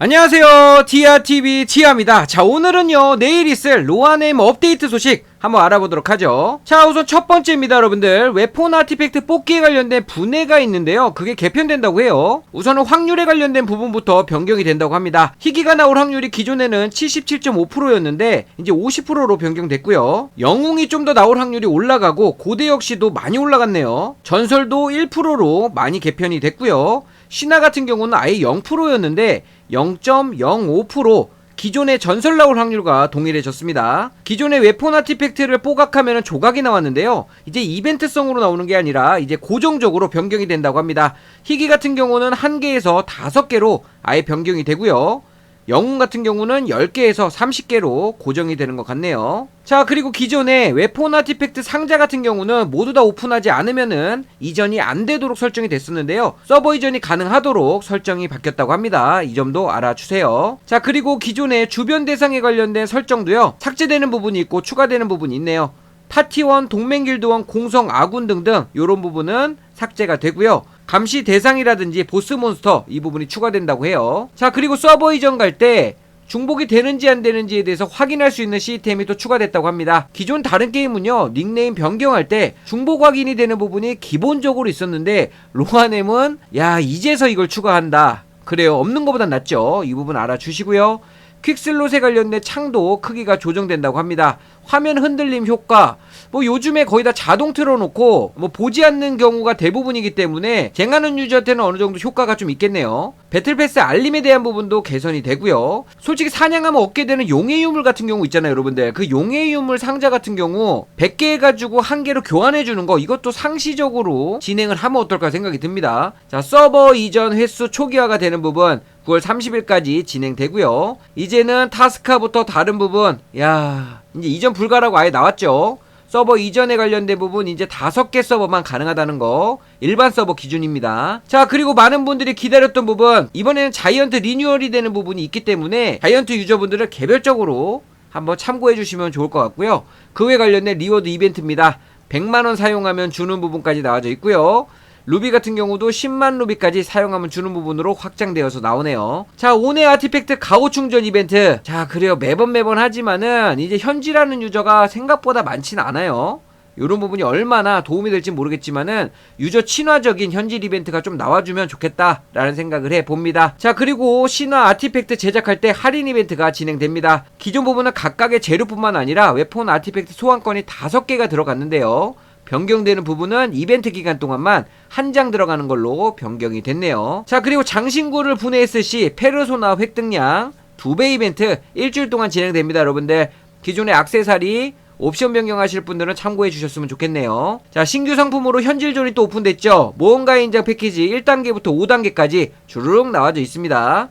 안녕하세요. 티아TV 티아입니다. 자, 오늘은요, 내일 있을 로아네임 업데이트 소식 한번 알아보도록 하죠. 자, 우선 첫 번째입니다, 여러분들. 웨폰 아티팩트 뽑기에 관련된 분해가 있는데요. 그게 개편된다고 해요. 우선은 확률에 관련된 부분부터 변경이 된다고 합니다. 희귀가 나올 확률이 기존에는 77.5%였는데, 이제 50%로 변경됐고요. 영웅이 좀 더 나올 확률이 올라가고, 고대 역시도 많이 올라갔네요. 전설도 1%로 많이 개편이 됐고요. 신화 같은 경우는 아예 0%였는데 0.05% 기존의 전설 나올 확률과 동일해졌습니다. 기존의 웨폰 아티팩트를 뽀각하면 조각이 나왔는데요. 이제 이벤트성으로 나오는 게 아니라 이제 고정적으로 변경이 된다고 합니다. 희귀 같은 경우는 1개에서 5개로 아예 변경이 되고요. 영웅 같은 경우는 10개에서 30개로 고정이 되는 것 같네요. 자, 그리고 기존의 웨폰 아티팩트 상자 같은 경우는 모두 다 오픈하지 않으면은 이전이 안 되도록 설정이 됐었는데요. 서버 이전이 가능하도록 설정이 바뀌었다고 합니다. 이 점도 알아주세요. 자, 그리고 기존의 주변 대상에 관련된 설정도요. 삭제되는 부분이 있고 추가되는 부분이 있네요. 파티원, 동맹길드원, 공성, 아군 등등 이런 부분은 삭제가 되고요. 감시 대상이라든지 보스 몬스터 이 부분이 추가된다고 해요. 자 그리고 서버 이전 갈 때 중복이 되는지 안 되는지에 대해서 확인할 수 있는 시스템이 또 추가됐다고 합니다. 기존 다른 게임은요 닉네임 변경할 때 중복 확인이 되는 부분이 기본적으로 있었는데 로아넴은 야 이제서 이걸 추가한다. 그래요 없는 것보단 낫죠. 이 부분 알아주시고요. 퀵슬롯에 관련된 창도 크기가 조정된다고 합니다. 화면 흔들림 효과, 뭐 요즘에 거의 다 자동 틀어놓고 뭐 보지 않는 경우가 대부분이기 때문에 쟁하는 유저한테는 어느 정도 효과가 좀 있겠네요. 배틀패스 알림에 대한 부분도 개선이 되고요. 솔직히 사냥하면 얻게 되는 용의 유물 같은 경우 있잖아요, 여러분들. 그 용의 유물 상자 같은 경우 100개 해가지고 한 개로 교환해 주는 거 이것도 상시적으로 진행을 하면 어떨까 생각이 듭니다. 자 서버 이전 횟수 초기화가 되는 부분 9월 30일까지 진행되고요. 이제는 타스카부터 다른 부분, 야 이제 이전 불가라고 아예 나왔죠. 서버 이전에 관련된 부분 이제 다섯 개 서버만 가능하다는 거 일반 서버 기준입니다. 자 그리고 많은 분들이 기다렸던 부분 이번에는 자이언트 리뉴얼이 되는 부분이 있기 때문에 자이언트 유저분들은 개별적으로 한번 참고해 주시면 좋을 것 같고요. 그에 관련된 리워드 이벤트입니다. 100만원 사용하면 주는 부분까지 나와져 있고요. 루비 같은 경우도 10만 루비까지 사용하면 주는 부분으로 확장되어서 나오네요. 자, 오네 아티팩트 가오 충전 이벤트. 자, 그래요. 매번 매번 하지만은 이제 현지라는 유저가 생각보다 많진 않아요. 이런 부분이 얼마나 도움이 될지 모르겠지만은 유저 친화적인 현질 이벤트가 좀 나와주면 좋겠다라는 생각을 해 봅니다. 자 그리고 신화 아티팩트 제작할 때 할인 이벤트가 진행됩니다. 기존 부분은 각각의 재료뿐만 아니라 웨폰 아티팩트 소환권이 다섯 개가 들어갔는데요. 변경되는 부분은 이벤트 기간 동안만 한 장 들어가는 걸로 변경이 됐네요. 자 그리고 장신구를 분해했을 시 페르소나 획득량 두 배 이벤트 일주일 동안 진행됩니다 여러분들 기존의 악세사리 옵션 변경하실 분들은 참고해 주셨으면 좋겠네요. 자, 신규 상품으로 현질존이 또 오픈됐죠? 모험가 인장 패키지 1단계부터 5단계까지 주르륵 나와져 있습니다.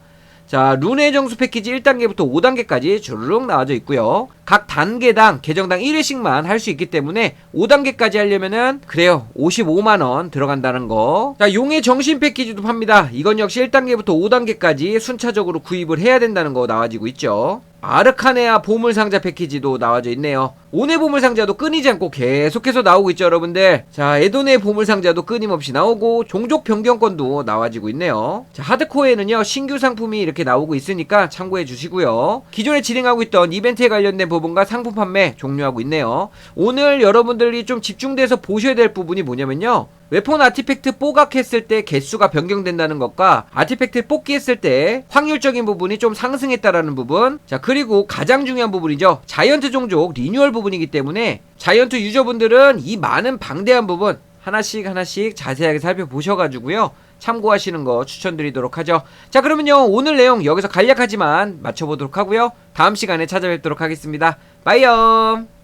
자, 룬의 정수 패키지 1단계부터 5단계까지 주르륵 나와져 있고요. 각 단계당 계정당 1회씩만 할 수 있기 때문에 5단계까지 하려면은 그래요. 55만 원 들어간다는 거. 자, 용의 정신 패키지도 팝니다. 이건 역시 1단계부터 5단계까지 순차적으로 구입을 해야 된다는 거 나와지고 있죠. 아르카네아 보물 상자 패키지도 나와져 있네요. 오네 보물상자도 끊이지 않고 계속해서 나오고 있죠, 여러분들. 자, 에도네 보물상자도 끊임없이 나오고 종족 변경권도 나와지고 있네요. 자, 하드코어에는요 신규 상품이 이렇게 나오고 있으니까 참고해 주시고요. 기존에 진행하고 있던 이벤트에 관련된 부분과 상품 판매 종료하고 있네요. 오늘 여러분들이 좀 집중돼서 보셔야 될 부분이 뭐냐면요. 웨폰 아티팩트 뽀각했을 때 개수가 변경된다는 것과 아티팩트 뽑기 했을 때 확률적인 부분이 좀 상승했다라는 부분 자 그리고 가장 중요한 부분이죠 자이언트 종족 리뉴얼 부분이기 때문에 자이언트 유저분들은 이 많은 방대한 부분 하나씩 하나씩 자세하게 살펴보셔가지고요. 참고하시는 거 추천드리도록 하죠. 자 그러면요. 오늘 내용 여기서 간략하지만 마쳐보도록 하고요. 다음 시간에 찾아뵙도록 하겠습니다. 빠이염